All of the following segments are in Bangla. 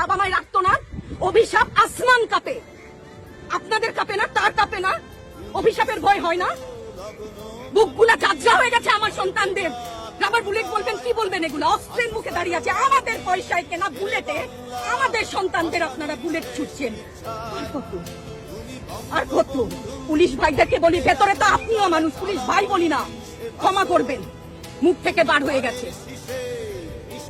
বাবা মায় রাখতো না? অভিশাপ আসমান কাপে। আপনাদের কাপে না, তার কাপে না? অভিশাপের ভয় হয় না? বুকগুলা যাত্রা হয়ে গেছে আমার সন্তানদের। রাবার বুলেট বলবেন, কি বলবেন এগুলো? অস্ত্রের মুখে দাঁড়িয়ে আছে। আমাদের পয়সায় কেনা বুলেটে আমাদের সন্তানদের আপনারা বুলেট ছুটছেন। আর কত? পুলিশ ভাইদেরকে বলি, ভেতরে তো আপনিও মানুষ, পুলিশ ভাই বলি না। ক্ষমা করবেন। মুখ থেকে বার হয়ে গেছে।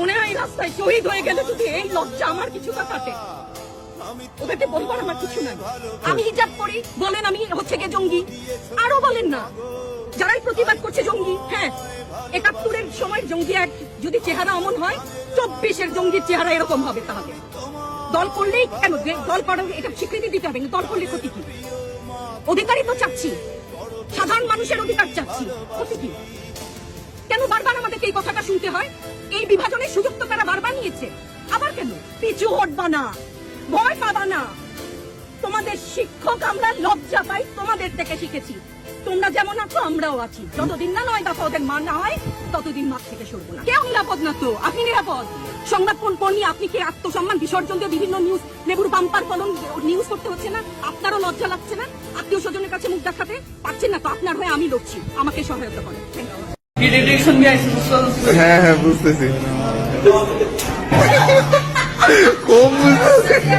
মনে হয় রাস্তায় শহীদ হয়ে গেলে যদি এই লজ্জা আমার কিছুটা কাটে ওদেরকে বলবার আমার কিছু নাই। আমি হিজাব করি বলেন আমি হচ্ছে গিয়ে জঙ্গি। আরও বলেন না, যারাই প্রতিবাদ করছে জঙ্গি হ্যাঁ একাত্তরের সময় জঙ্গি এক, যদি চেহারা অমন হয়, চব্বিশের জঙ্গির চেহারা এরকম হবে তাহলে। দল করলেই কেন? দল করার এটা স্বীকৃতি দিতে হবে দল করলে ক্ষতি কি? অধিকারই তো চাচ্ছি। সাধারণ মানুষের অধিকার চাচ্ছি। ক্ষতি কি? কেন বারবার আমাদেরকে এই কথাটা শুনতে হয়? এই বিভাজনের সুযোগ তো তারা বারবার নিয়েছে। আবার কেন? পিছু হটবা না, ভয় পাবা না। তোমাদের শিক্ষক আমরা লজ্জা পাই, তোমাদের থেকে শিখেছি। তোমরা যেমন আছো, আমরাও আছি। যতদিন না নয় দফা ওদের মান না হয়, ততদিন মাঠ থেকে সরবো না। কেউ নিরাপদ না তো? আপনি নিরাপদ? সংবাদ কোন নিয়ে আপনি কি আত্মসম্মান? বিসর্জন দিয়ে বিভিন্ন নিউজ লেবুর বাম্পার ফলন নিউজ করতে হচ্ছে না? আপনারও লজ্জা লাগছে না? আত্মীয় স্বজনের কাছে মুখ দেখাতে পারছেন না তো? আপনার হয়ে আমি লড়ছি। আমাকে সহায়তা করেন থ্যাংক you. হ্যাঁ হ্যাঁ বুঝতেছি। কম বুঝতেছি।